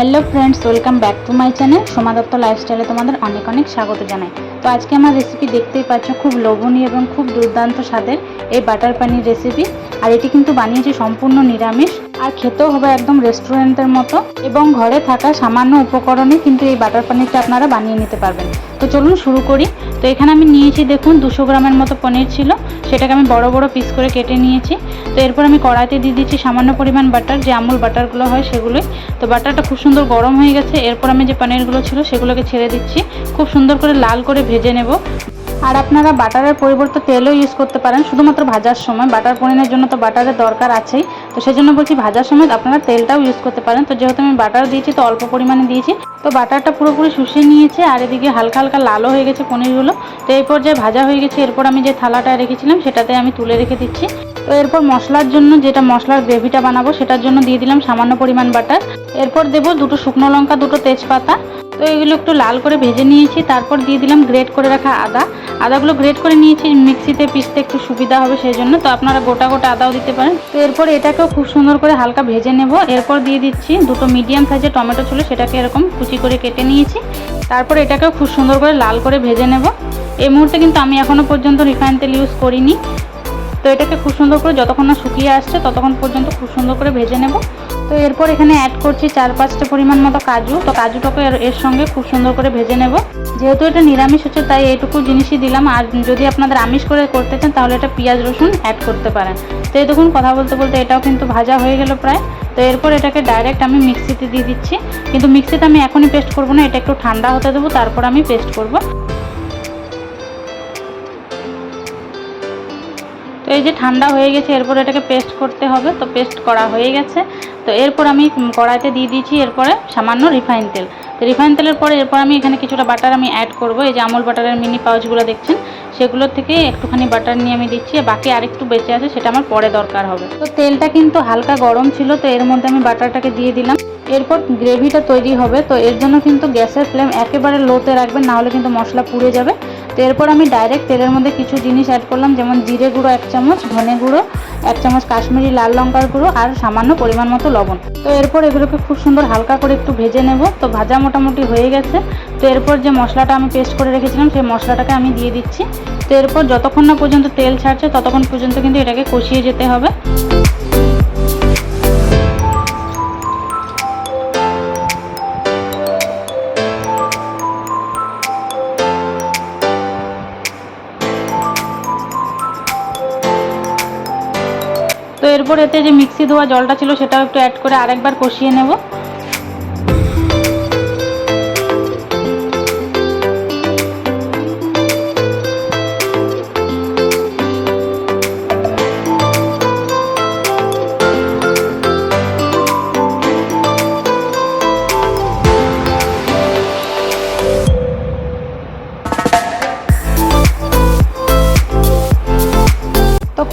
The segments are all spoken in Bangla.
Hello friends welcome back to my channel Soma Dutta লাইফস্টাইলে তোমাদের অনেক অনেক স্বাগত জানাই। তো আজকে আমার রেসিপি দেখতেই পাচ্ছ, খুব লোভনীয় এবং খুব দুর্দান্ত স্বাদের এই বাটার পানির রেসিপি আর এটি কিন্তু বানিয়েছি সম্পূর্ণ নিরামিষ। আর খেতেও হবে একদম রেস্টুরেন্টের মতো। এবং ঘরে থাকা সামান্য উপকরণে কিন্তু এই বাটার পানিরটা আপনারা বানিয়ে নিতে পারবেন। তো চলুন শুরু করি। তো এখানে আমি নিয়েছি দেখুন দুশো গ্রামের মতো পনির ছিল। সেটাকে আমি বড় বড় পিস করে কেটে নিয়েছি। তো এরপর আমি কড়াইতে দিয়ে দিচ্ছি সামান্য পরিমাণ বাটার, যে আমুল বাটারগুলো হয় সেগুলোই। তো বাটারটা খুব সুন্দর গরম হয়ে গেছে। এরপর আমি যে পনিরগুলো ছিল সেগুলোকে ছেড়ে দিচ্ছি। খুব সুন্দর করে লাল করে ভেজে নেব। আর আপনারা বাটারের পরিবর্তে তেলও ইউজ করতে পারেন। শুধুমাত্র ভাজার সময়। বাটার পনিরের জন্য তো বাটারের দরকার আছেই। তো সেই জন্য বলছি ভাজার সময় আপনারা তেলটাও ইউজ করতে পারেন। তো যেহেতু আমি বাটার দিয়েছি, তো অল্প পরিমাণে দিয়েছি। তো বাটারটা পুরোপুরি শুষে নিয়েছে আর এদিকে হালকা হালকা লালও হয়ে গেছে পনিরগুলো। তো এরপর যে ভাজা হয়ে গেছে। এরপর আমি যে থালাটা রেখেছিলাম, সেটাতে আমি তুলে রেখে দিচ্ছি। তো এরপর মশলার জন্য যেটা মশলার গ্রেভিটা বানাবো, সেটার জন্য দিয়ে দিলাম সামান্য পরিমাণ বাটার। এরপর দেবো দুটো শুকনো লঙ্কা, দুটো তেজপাতা। তো এগুলো একটু লাল করে ভেজে নিয়েছি, তারপর দিয়ে দিলাম গ্রেট করে রাখা আদা। আদাগুলো গ্রেট করে নিয়েছি, মিক্সিতে পিসতে একটু সুবিধা হবে সেই জন্য তো আপনারা গোটা গোটা আদাও দিতে পারেন। তো এরপর এটাকেও খুব সুন্দর করে হালকা ভেজে নেব। এরপর দিয়ে দিচ্ছি দুটো মিডিয়াম সাইজের টমেটো ছিল, সেটাকে এরকম কুচি করে কেটে নিয়েছি। তারপর এটাকেও খুব সুন্দর করে লাল করে ভেজে নেব। এই মুহূর্তে কিন্তু আমি এখনও পর্যন্ত রিফাইন তেল ইউজ করিনি। তো এটাকে খুব সুন্দর করে যতক্ষণ না শুকিয়ে আসছে ততক্ষণ পর্যন্ত খুব সুন্দর করে ভেজে নেব। তো এরপর এখানে অ্যাড করছি চার পাঁচটা পরিমাণ মতো কাজু। তো কাজুটাকে এর- সঙ্গে খুব সুন্দর করে ভেজে নেব। যেহেতু এটা নিরামিষ হচ্ছে, তাই এইটুকু জিনিসই দিলাম। আর যদি আপনাদের আমিষ করে করতে চান, তাহলে এটা পেঁয়াজ রসুন অ্যাড করতে পারেন। তো এই দেখুন, কথা বলতে বলতে এটাও কিন্তু ভাজা হয়ে গেল প্রায়। তো এরপর এটাকে ডাইরেক্ট আমি মিক্সিতে দিয়ে দিচ্ছি। কিন্তু মিক্সিতে আমি এখনই পেস্ট করব না, এটা একটু ঠান্ডা হতে দেবো, তারপর আমি পেস্ট করব। তো এই যে ঠান্ডা হয়ে গেছে, এরপর এটাকে পেস্ট করতে হবে। তো পেস্ট করা হয়ে গেছে। তো এরপর আমি কড়াইতে দিয়ে দিয়েছি এরপরে সামান্য রিফাইন তেল। তো রিফাইন তেলের পরে এরপর আমি এখানে কিছুটা বাটার আমি অ্যাড করব। এই যে আমুল বাটারের মিনি পাউচগুলো দেখছেন, সেগুলোর থেকে একটুখানি বাটার নিয়ে আমি দিচ্ছি। বাকি আরেকটু বেঁচে আছে, সেটা আমার পরে দরকার হবে। তো তেলটা কিন্তু হালকা গরম ছিল, তো এর মধ্যে আমি বাটারটাকে দিয়ে দিলাম। এরপর গ্রেভিটা তৈরি হবে। তো এর জন্য কিন্তু গ্যাসের ফ্লেম একেবারে লোতে রাখবেন, নাহলে কিন্তু মশলা পুড়ে যাবে। তো এরপর আমি ডাইরেক্ট তেলের মধ্যে কিছু জিনিস অ্যাড করলাম, যেমন জিরে গুঁড়ো এক চামচ, ধনে গুঁড়ো এক চামচ, কাশ্মীরি লাল লঙ্কার গুঁড়ো আর সামান্য পরিমাণ মতো লবণ। তো এরপর এগুলোকে খুব সুন্দর হালকা করে একটু ভেজে নেব। তো ভাজা মোটামুটি হয়ে গেছে। তো এরপর যে মশলাটা আমি পেস্ট করে রেখেছিলাম, সেই মশলাটাকে আমি দিয়ে দিচ্ছি। তো এরপর যতক্ষণ না পর্যন্ত তেল ছাড়ছে, ততক্ষণ পর্যন্ত কিন্তু এটাকে কষিয়ে যেতে হবে। তো এরপর এতে যে মিক্সি ধোয়া জলটা ছিল সেটাও একটু অ্যাড করে আরেকবার কষিয়ে নেব।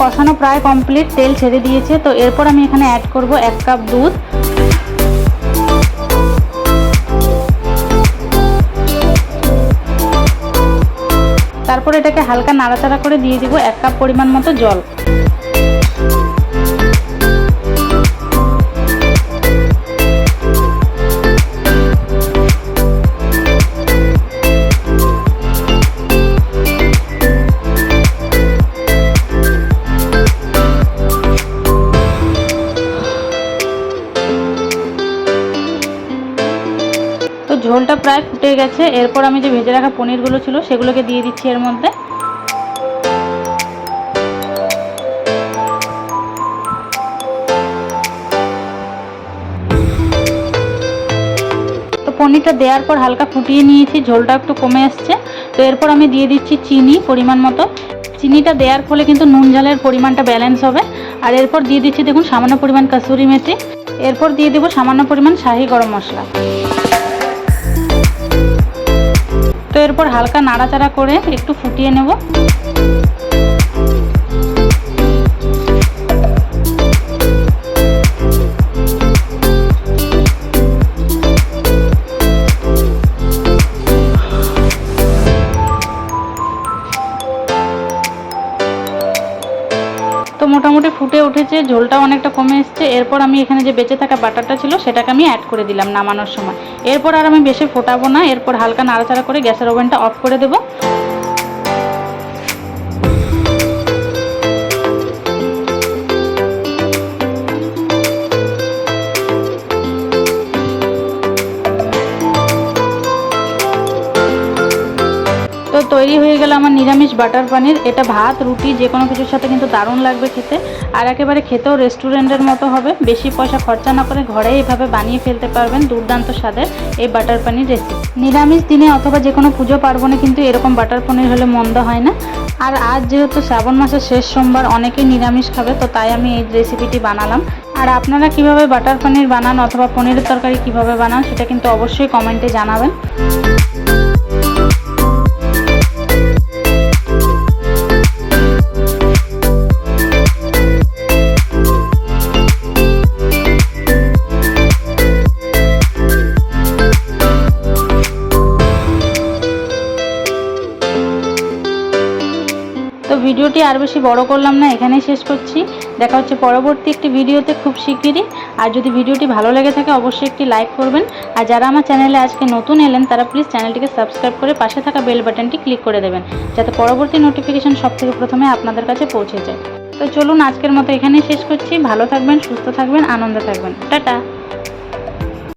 কষানো প্রায় কমপ্লিট তেল ছেড়ে দিয়েছে। তো এরপর আমি এখানে অ্যাড করব এক কাপ দুধ। তারপর এটাকে হালকা নাড়াচাড়া করে দিয়ে দিব এক কাপ পরিমাণ মতো জল। প্রায় ফুটে গেছে। এরপর আমি যে ভেজে রাখা পনিরগুলো ছিল, সেগুলোকে দিয়ে দিচ্ছি এর মধ্যে। তো পনিরটা দেওয়ার পর হালকা ফুটিয়ে নিয়েছি, ঝোলটা একটু কমে আসছে। তো এরপর আমি দিয়ে দিচ্ছি চিনি পরিমাণ মতো। চিনিটা দেওয়ার ফলে কিন্তু নুন ঝালের পরিমাণটা ব্যালেন্স হবে। আর এরপর দিয়ে দিচ্ছি দেখুন সামান্য পরিমাণ কাসুরি মেথি। এরপর দিয়ে দেবো সামান্য পরিমাণ শাহি গরম মশলা। তো এরপর হালকা নাড়াচাড়া করে একটু ফুটিয়ে নেব। তো মোটামুটি ফুটে উঠেছে ঝোলটা অনেকটা কমে এসছে। এরপর আমি এখানে যে বেঁচে থাকা বাটারটা ছিল, সেটাকে আমি অ্যাড করে দিলাম নামানোর সময়। এরপর আর আমি বেশি ফোটাবো না, এরপর হালকা নাড়াচাড়া করে গ্যাসের ওভেনটা অফ করে দেবো। তো তৈরি হয়ে গেল আমার নিরামিষ বাটার পানির। এটা ভাত, রুটি, যে কোনো কিছুর সাথে কিন্তু দারুণ লাগবে খেতে। আর একেবারে খেতেও রেস্টুরেন্টের মতো হবে। বেশি পয়সা খরচা না করে ঘরে এইভাবে বানিয়ে ফেলতে পারবেন দুর্দান্ত স্বাদের এই বাটার পানির রেসিপি নিরামিষ দিনে অথবা যে কোনো পুজো পার্বণে কিন্তু এরকম বাটার পনির হলে মন্দ হয় না। আর আজ যেহেতু শ্রাবণ মাসের শেষ সোমবার অনেকেই নিরামিষ খাবে, তো তাই আমি এই রেসিপিটি বানালাম। আর আপনারা কীভাবে বাটার পনির বানান অথবা পনিরের তরকারি কীভাবে বানান, সেটা কিন্তু অবশ্যই কমেন্টে জানাবেন। ভিডিওটি আর বেশি বড় করলাম না, এখানেই শেষ করছি। দেখা হচ্ছে পরবর্তী একটি ভিডিওতে খুব শিগগিরই। আর যদি ভিডিওটি ভালো লেগে থাকে, অবশ্যই একটি লাইক করবেন। আর যারা আমার চ্যানেলে আজকে নতুন এলেন, তারা প্লিজ চ্যানেলটিকে সাবস্ক্রাইব করে পাশে থাকা বেল বাটনটি ক্লিক করে দেবেন, যাতে পরবর্তী নোটিফিকেশন সব থেকে প্রথমে আপনাদের কাছে পৌঁছে যায়। তো চলুন আজকের মতো এখানেই শেষ করছি। ভালো থাকবেন, সুস্থ থাকবেন, আনন্দে থাকবেন। টাটা!